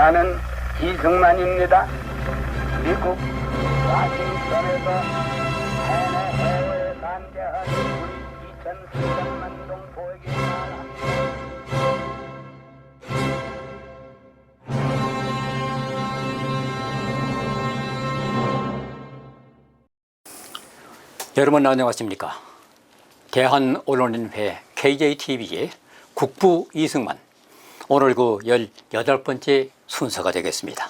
나는 이승만입니다. 미국 와싱턴에서 해내 해외에 반대한 우리 2,300만 동 보에게 말합니다. 여러분 안녕하십니까? 대한언론인회 KJTV의 국부 이승만 오늘 그 18번째 순서가 되겠습니다.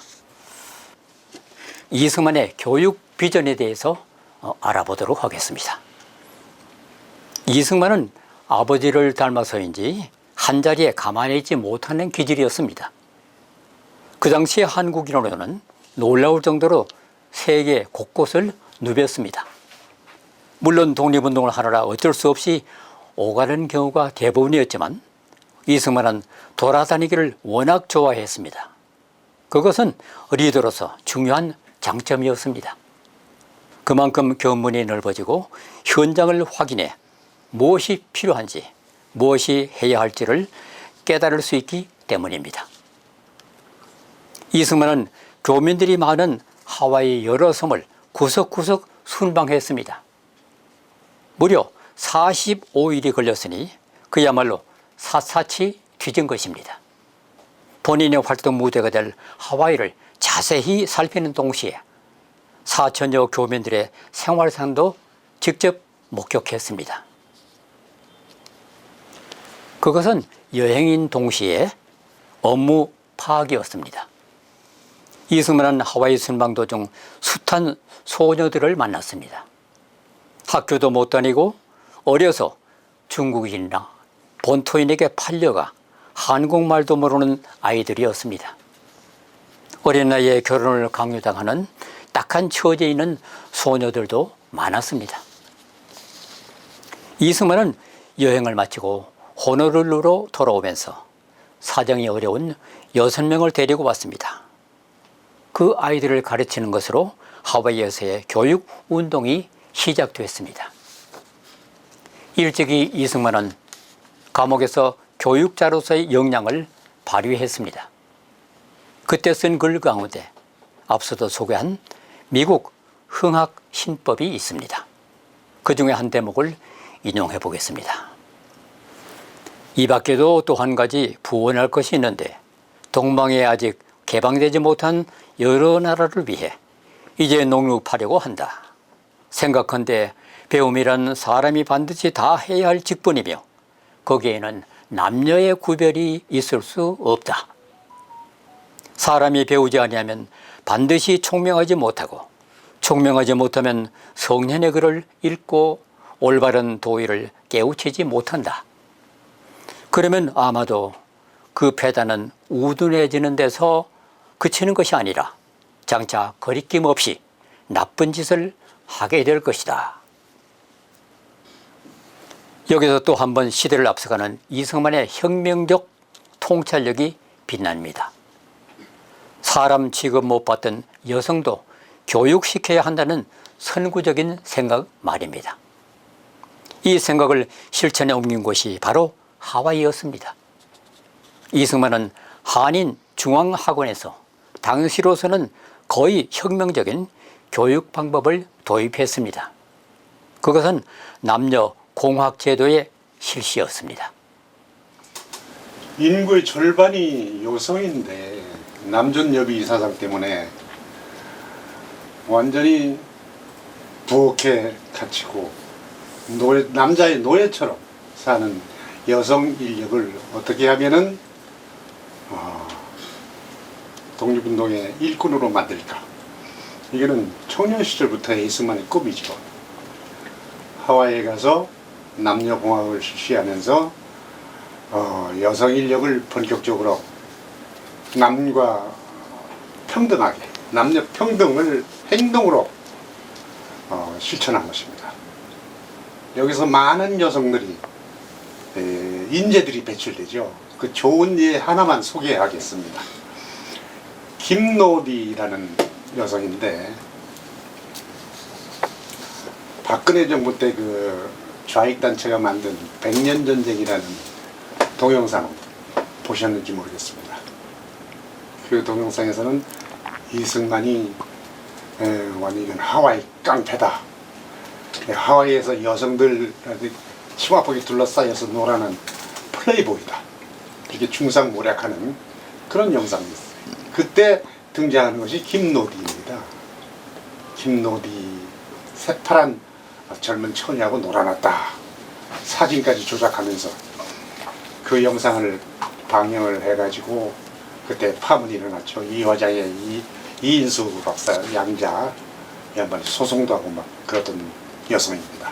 이승만의 교육 비전에 대해서 어, 알아보도록 하겠습니다. 이승만은 아버지를 닮아서인지 한자리에 가만히 있지 못하는 기질이었습니다. 그 당시 한국인으로는 놀라울 정도로 세계 곳곳을 누볐습니다. 물론 독립운동을 하느라 어쩔 수 없이 오가는 경우가 대부분이었지만 이승만은 돌아다니기를 워낙 좋아했습니다. 그것은 리더로서 중요한 장점이었습니다. 그만큼 견문이 넓어지고 현장을 확인해 무엇이 필요한지 무엇이 해야 할지를 깨달을 수 있기 때문입니다. 이승만은 교민들이 많은 하와이 여러 섬을 구석구석 순방했습니다. 무려 45일이 걸렸으니 그야말로 샅샅이 뒤진 것입니다. 본인의 활동 무대가 될 하와이를 자세히 살피는 동시에 사천여 교민들의 생활상도 직접 목격했습니다. 그것은 여행인 동시에 업무 파악이었습니다. 이승만은 하와이 순방 도중 숱한 소녀들을 만났습니다. 학교도 못 다니고 어려서 중국인이나 본토인에게 팔려가 한국말도 모르는 아이들이었습니다. 어린 나이에 결혼을 강요당하는 딱한 처지에 있는 소녀들도 많았습니다. 이승만은 여행을 마치고 호노룰루로 돌아오면서 사정이 어려운 여섯 명을 데리고 왔습니다. 그 아이들을 가르치는 것으로 하와이에서의 교육 운동이 시작됐습니다. 일찍이 이승만은 감옥에서 교육자로서의 역량을 발휘했습니다. 그때 쓴 글 가운데 앞서도 소개한 미국 흥학 신법이 있습니다. 그 중에 한 대목을 인용해 보겠습니다. 이 밖에도 또 한 가지 부원할 것이 있는데 동방에 아직 개방되지 못한 여러 나라를 위해 이제 농육하려고 한다. 생각한데 배움이란 사람이 반드시 다 해야 할 직분이며 거기에는 남녀의 구별이 있을 수 없다. 사람이 배우지 아니하면 반드시 총명하지 못하고 총명하지 못하면 성년의 글을 읽고 올바른 도의를 깨우치지 못한다. 그러면 아마도 그 패단은 우둔해지는 데서 그치는 것이 아니라 장차 거리낌 없이 나쁜 짓을 하게 될 것이다. 여기서 또 한 번 시대를 앞서가는 이승만의 혁명적 통찰력이 빛납니다. 사람 취급 못 받던 여성도 교육시켜야 한다는 선구적인 생각 말입니다. 이 생각을 실천에 옮긴 곳이 바로 하와이였습니다. 이승만은 한인 중앙학원에서 당시로서는 거의 혁명적인 교육 방법을 도입했습니다. 그것은 남녀 공학제도의 실시였습니다. 인구의 절반이 여성인데 남존 여비 사상 때문에 완전히 부엌에 갇히고 노예, 남자의 노예처럼 사는 여성 인력을 어떻게 하면은 어, 독립운동의 일꾼으로 만들까 이거는 청년 시절부터의 이승만의 꿈이죠. 하와이에 가서 남녀공학을 실시하면서 어, 여성 인력을 본격적으로 남과 평등하게 남녀 평등을 행동으로 어, 실천한 것입니다. 여기서 많은 여성들이 에, 인재들이 배출되죠. 그 좋은 예 하나만 소개하겠습니다. 김노디라는 여성인데 박근혜 정부 때그 좌익단체가 만든 백년 전쟁이라는 동영상 보셨는지 모르겠습니다. 그 동영상에서는 이승만이 에, 완전 이건 하와이 깡패다. 예, 하와이에서 여성들 치마폭이 둘러싸여서 놀아는 플레이보이다. 이렇게 중상모략하는 그런 있어요. 그때 등장하는 것이 김노디입니다. 김노디 새파란 젊은 처녀하고 놀아놨다. 사진까지 조작하면서 그 영상을 방영을 해가지고 그때 파문이 일어났죠. 이 여자의 이 이인수 박사 양자 양반이 소송도 하고 막 그러던 여성입니다.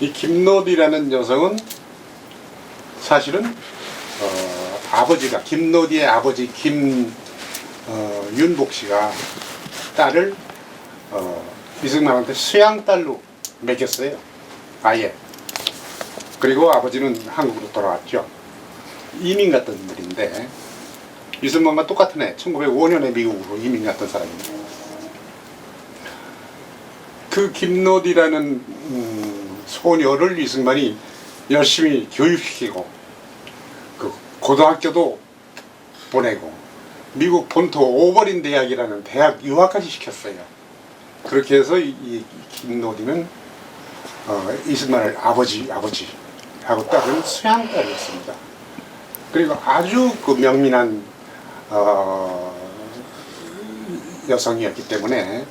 이 김노디라는 여성은 사실은 어, 아버지가 김노디의 아버지 김윤복 씨가 딸을 어, 이승만한테 수양 딸로 먹였어요. 아예. 그리고 아버지는 한국으로 돌아왔죠. 이민 갔던 분인데 이승만과 똑같은 해 1905년에 미국으로 이민 갔던 사람입니다. 그 김노디라는 음, 소녀를 이승만이 열심히 교육시키고 그 고등학교도 보내고 미국 본토 오버린 대학이라는 대학 유학까지 시켰어요. 그렇게 해서 이, 이 김노디는 어, 이승만을 아버지 아버지 하고 딸은 수양딸이었습니다. 그리고 아주 그 명민한 어, 여성이었기 때문에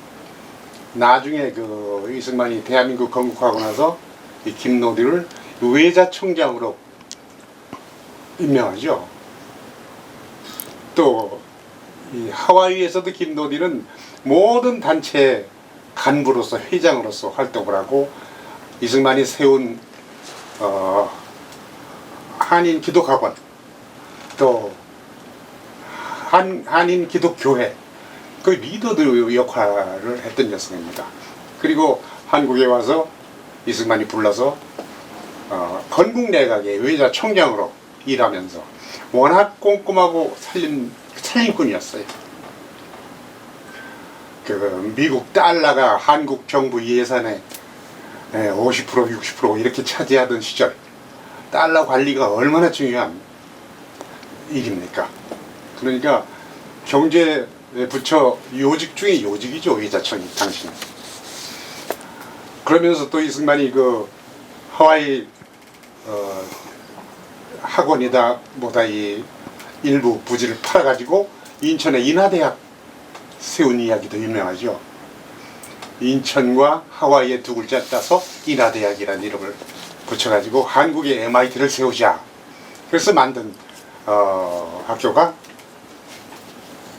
나중에 그 이승만이 대한민국 건국하고 나서 이 김노디를 외자청장으로 임명하죠. 또 이 하와이에서도 김노디는 모든 단체 간부로서 회장으로서 활동을 하고 이승만이 세운 어, 한인 기독학원 또 한, 한인 기독교회 그 리더들 역할을 했던 여성입니다. 그리고 한국에 와서 이승만이 불러서 어, 건국 내각의 외자 청장으로 일하면서 워낙 꼼꼼하고 살림 살림꾼이었어요. 그 미국 달러가 한국 정부 예산의 50% 60% 이렇게 차지하던 시절 달러 관리가 얼마나 중요한 일입니까? 그러니까 경제 부처 요직 중에 요직이죠 외자청이 당신. 그러면서 또 이승만이 그 하와이 어, 학원이다 뭐다 이 일부 부지를 팔아가지고 인천에 인하대학 세운 이야기도 유명하죠. 인천과 하와이의 두 글자 따서 인하대학이라는 이름을 붙여가지고 한국의 MIT를 세우자. 그래서 만든 어, 학교가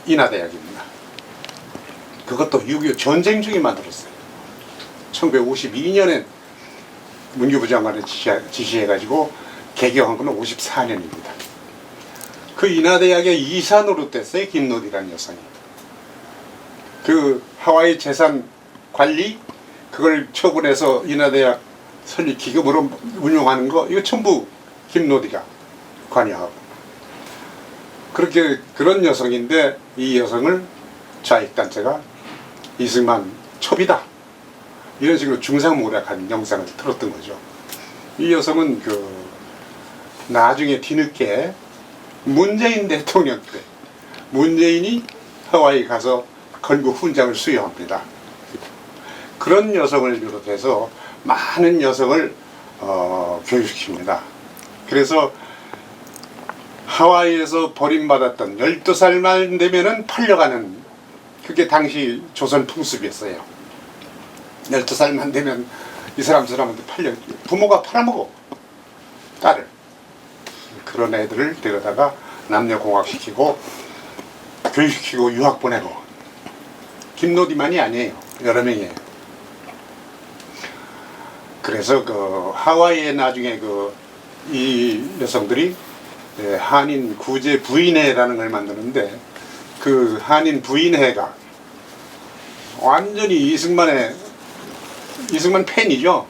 인하대학입니다. 그것도 6.25 전쟁 중에 만들었어요. 1952년에 문교부 장관을 지시해, 지시해가지고 개교한 건 54년입니다. 그 인하대학의 이사 노릇했어요. 김노디라는 여성이. 그 하와이 재산 관리 그걸 처분해서 인하대학 설립 기금으로 운용하는 거 이거 전부 김노디가 관여하고 그렇게 그런 여성인데 이 여성을 좌익단체가 이승만 첩이다 이런 식으로 중상모략한 영상을 틀었던 거죠. 이 여성은 그 나중에 뒤늦게 문재인 대통령 때 문재인이 하와이 가서 건국 훈장을 수여합니다. 그런 여성을 비롯해서 많은 여성을 어, 교육시킵니다. 그래서 하와이에서 버림받았던 12살만 되면은 팔려가는 그게 당시 조선 풍습이었어요. 12살만 되면 이 사람 저 사람한테 팔려 부모가 팔아먹어 딸을 그런 애들을 데려다가 남녀공학시키고 교육시키고 유학 보내고 김노디만이 아니에요 여러 명이에요 그래서 그 하와이에 나중에 그 이 여성들이 예, 한인 구제 부인회라는 걸 만드는데 그 한인 부인회가 완전히 이승만의 이승만 팬이죠.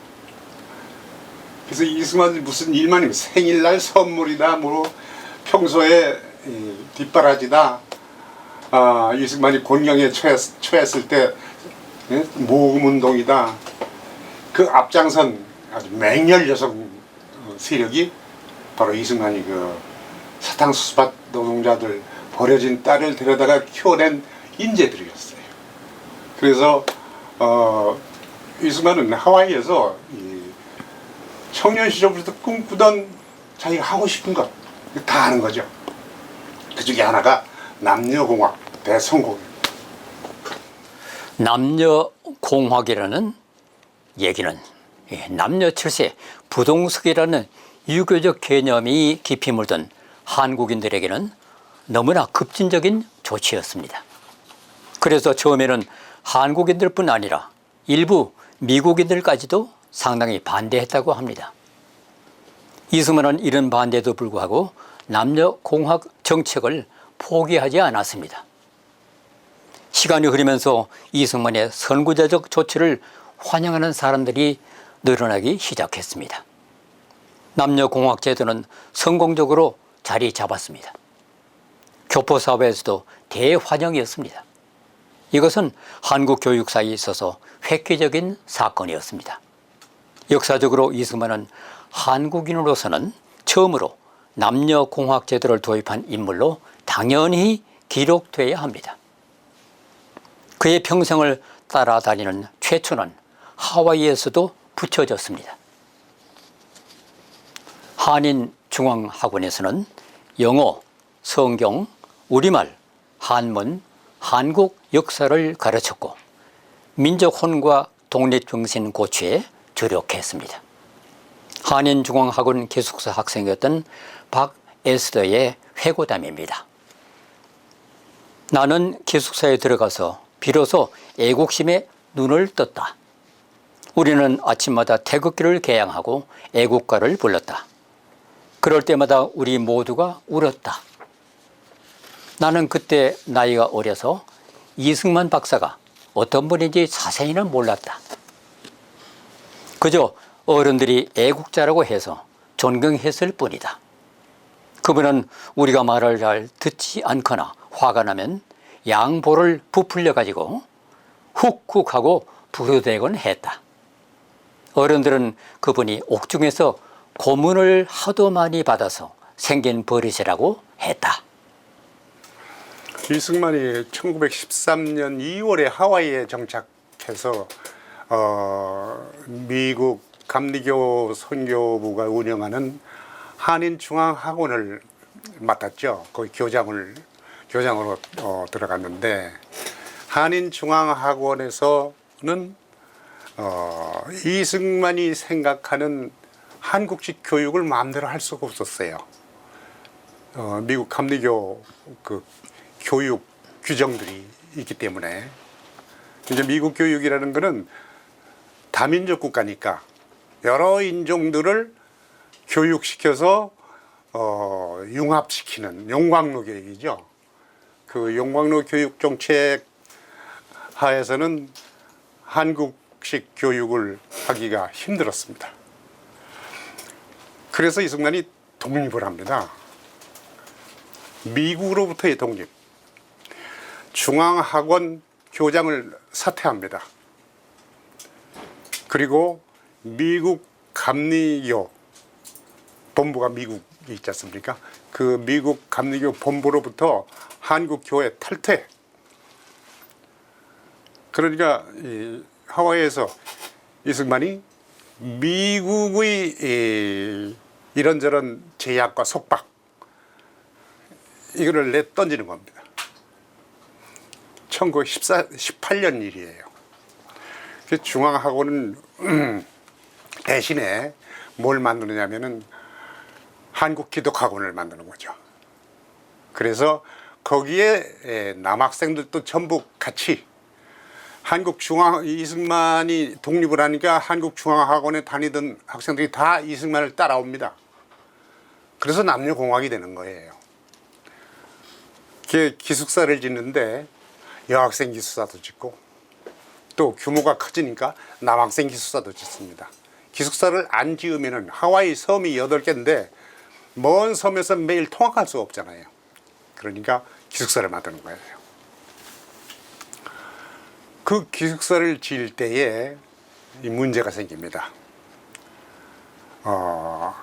그래서 이승만이 무슨 일만 이면 생일날 선물이다, 뭐 평소에 이 뒷바라지다. 아 이승만이 곤경에 처했, 처했을 때 예? 모금 운동이다. 그 앞장선 아주 맹렬 여성 세력이 바로 이승만이 그 사탕수수밭 노동자들 버려진 딸을 데려다가 키워낸 인재들이었어요. 그래서 어, 이승만은 하와이에서 이 청년 시절부터 꿈꾸던 자기가 하고 싶은 것 다 하는 거죠. 그 중에 하나가 남녀공학 대성공입니다. 남녀 공학이라는 얘기는 예, 남녀 칠세 부동석이라는 유교적 개념이 깊이 물든 한국인들에게는 너무나 급진적인 조치였습니다. 그래서 처음에는 한국인들뿐 아니라 일부 미국인들까지도 상당히 반대했다고 합니다. 이승만은 이런 반대에도 불구하고 남녀 공학 정책을 포기하지 않았습니다. 시간이 흐르면서 이승만의 선구자적 조치를 환영하는 사람들이 늘어나기 시작했습니다. 남녀공학 제도는 성공적으로 자리 잡았습니다. 교포 사회에서도 대환영이었습니다. 이것은 한국 교육사에 있어서 획기적인 사건이었습니다. 역사적으로 이승만은 한국인으로서는 처음으로 남녀공학 제도를 도입한 인물로 당연히 기록돼야 합니다. 그의 평생을 따라다니는 최초는 하와이에서도 붙여졌습니다. 한인 중앙학원에서는 영어, 성경, 우리말, 한문, 한국 역사를 가르쳤고 민족 혼과 독립정신 고취에 주력했습니다. 한인중앙학원 기숙사 학생이었던 박에스더의 회고담입니다. 나는 기숙사에 들어가서 비로소 애국심에 눈을 떴다. 우리는 아침마다 태극기를 개양하고 애국가를 불렀다. 그럴 때마다 우리 모두가 울었다. 나는 그때 나이가 어려서 이승만 박사가 어떤 분인지 자세히는 몰랐다. 그저 어른들이 애국자라고 해서 존경했을 뿐이다. 그분은 우리가 말을 잘 듣지 않거나 화가 나면 양보를 부풀려 가지고 훅훅 하고 부르대곤 했다. 어른들은 그분이 옥중에서 고문을 하도 많이 받아서 생긴 버릇이라고 했다. 이승만이 1913년 2월에 하와이에 정착해서 어, 미국 감리교 선교부가 운영하는 한인 중앙 학원을 맡았죠. 거기 교장을 교장으로 어, 들어갔는데 한인중앙학원에서는 어, 이승만이 생각하는 한국식 교육을 마음대로 할 수가 없었어요. 어, 미국 감리교 그 교육 규정들이 있기 때문에 이제 미국 교육이라는 것은 다민족 국가니까 여러 인종들을 교육시켜서 어, 융합시키는 용광로 교육이죠. 그 용광로 교육 정책 하에서는 한국식 교육을 하기가 힘들었습니다. 그래서 이승만이 독립을 합니다. 미국으로부터의 독립. 중앙학원 교장을 사퇴합니다. 그리고 미국 감리교 본부가 미국이 있지 않습니까? 그 미국 감리교 본부로부터 한국 교회 탈퇴. 그러니까 이 하와이에서 이승만이 미국의 이 이런저런 제약과 속박 이거를 내 던지는 겁니다. 1918년 일이에요. 그 중앙학원은 대신에 뭘 만드느냐면은 한국 기독학원을 만드는 거죠. 그래서 거기에 남학생들도 전부 같이 한국 중앙 이승만이 독립을 하니까 한국 중앙학원에 다니던 학생들이 다 이승만을 따라옵니다. 그래서 남녀 공학이 되는 거예요. 그 기숙사를 짓는데 여학생 기숙사도 짓고 또 규모가 커지니까 남학생 기숙사도 짓습니다. 기숙사를 안 지으면은 하와이 섬이 8개인데 먼 섬에서 매일 통학할 수 없잖아요. 그러니까 기숙사를 만드는 거예요. 그 기숙사를 지을 때에 이 문제가 생깁니다. 어,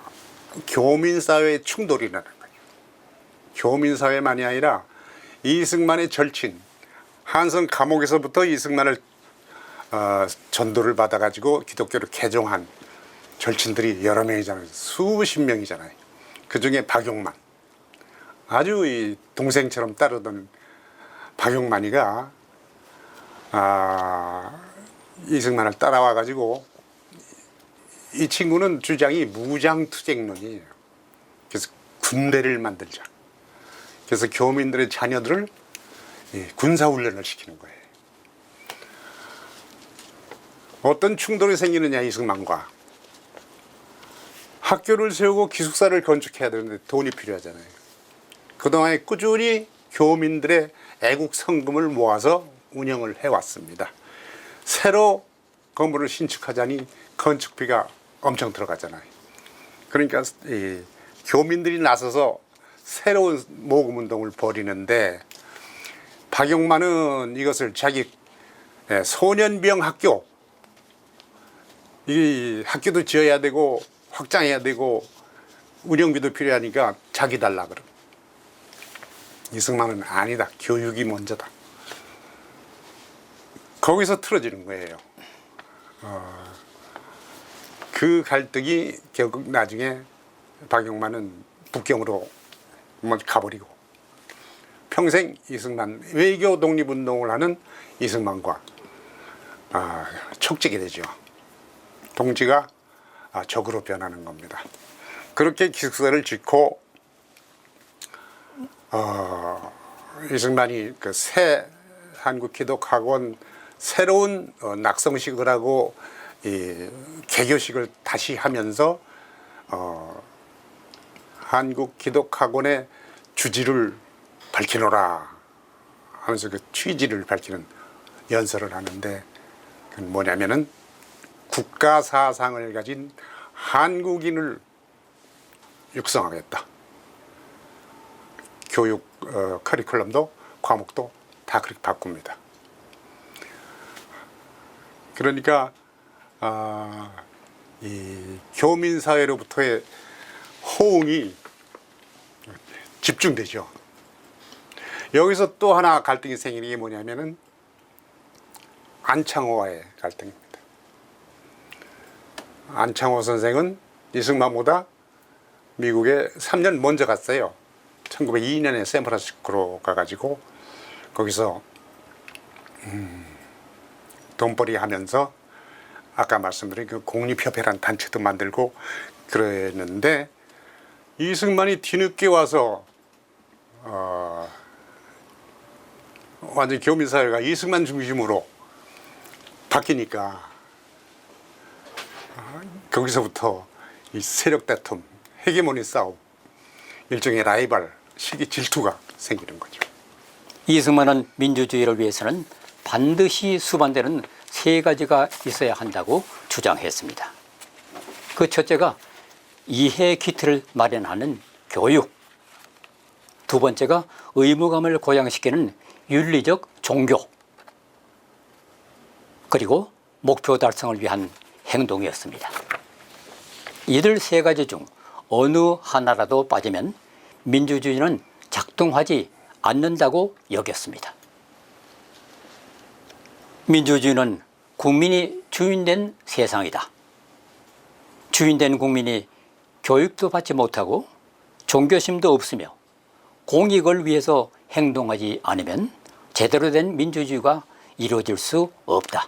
교민사회 충돌이라는 거예요. 교민사회만이 아니라 이승만의 절친 한성 감옥에서부터 이승만을 어, 전도를 받아가지고 기독교를 개종한 절친들이 여러 명이잖아요. 수십 명이잖아요. 그 중에 박용만 아주 이 동생처럼 따르던 박용만이가 아, 이승만을 따라와 가지고 이 친구는 주장이 무장투쟁론이에요. 그래서 군대를 만들자. 그래서 교민들의 자녀들을 이 군사훈련을 시키는 거예요. 어떤 충돌이 생기느냐 이승만과 학교를 세우고 기숙사를 건축해야 되는데 돈이 필요하잖아요. 그동안에 꾸준히 교민들의 애국 성금을 모아서 운영을 해왔습니다. 새로 건물을 신축하자니 건축비가 엄청 들어가잖아요. 그러니까 이 교민들이 나서서 새로운 모금 운동을 벌이는데 박용만은 이것을 자기 예, 소년병 학교 이 학교도 지어야 되고 확장해야 되고 운영비도 필요하니까 자기 달라 그럼 이승만은 아니다. 교육이 먼저다. 거기서 틀어지는 거예요. 어, 그 갈등이 결국 나중에 박용만은 북경으로 먼저 가버리고 평생 이승만 외교 독립운동을 하는 이승만과 아, 촉지게 되죠. 동지가 아, 적으로 변하는 겁니다. 그렇게 기숙사를 짓고 어, 이승만이 그 새 한국 기독학원 새로운 어, 낙성식을 하고 이 개교식을 다시 하면서 어, 한국 기독학원의 주지를 밝히노라 하면서 그 취지를 밝히는 연설을 하는데 그건 뭐냐면은 국가 사상을 가진 한국인을 육성하겠다. 교육 어, 커리큘럼도 과목도 다 그렇게 바꿉니다. 그러니까 아, 이 교민 사회로부터의 호응이 집중되죠. 여기서 또 하나 갈등이 생기는 게 뭐냐면은 안창호와의 갈등입니다. 안창호 선생은 이승만보다 미국에 3년 먼저 갔어요. 1902년에 샌프란시스코로 가가지고 거기서 음, 돈벌이 하면서 아까 말씀드린 그 공립협회란 단체도 만들고 그랬는데 이승만이 뒤늦게 와서 어, 완전 교민사회가 이승만 중심으로 바뀌니까 아, 거기서부터 이 세력 다툼, 헤게모니 싸움, 일종의 라이벌, 시기 질투가 생기는 거죠. 이승만은 민주주의를 위해서는 반드시 수반되는 세 가지가 있어야 한다고 주장했습니다. 그 첫째가 이해 기틀을 마련하는 교육. 두 번째가 의무감을 고양시키는 윤리적 종교. 그리고 목표 달성을 위한 행동이었습니다. 이들 세 가지 중 어느 하나라도 빠지면 민주주의는 작동하지 않는다고 여겼습니다. 민주주의는 국민이 주인된 세상이다. 주인된 국민이 교육도 받지 못하고 종교심도 없으며 공익을 위해서 행동하지 않으면 제대로 된 민주주의가 이루어질 수 없다.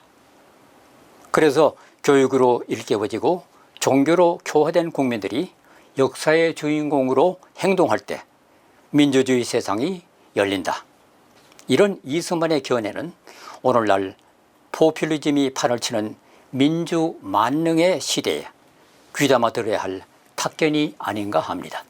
그래서 교육으로 일깨워지고 종교로 교화된 국민들이 역사의 주인공으로 행동할 때 민주주의 세상이 열린다. 이런 이승만의 견해는 오늘날 포퓰리즘이 판을 치는 민주 만능의 시대에 귀담아 들어야 할 탁견이 아닌가 합니다.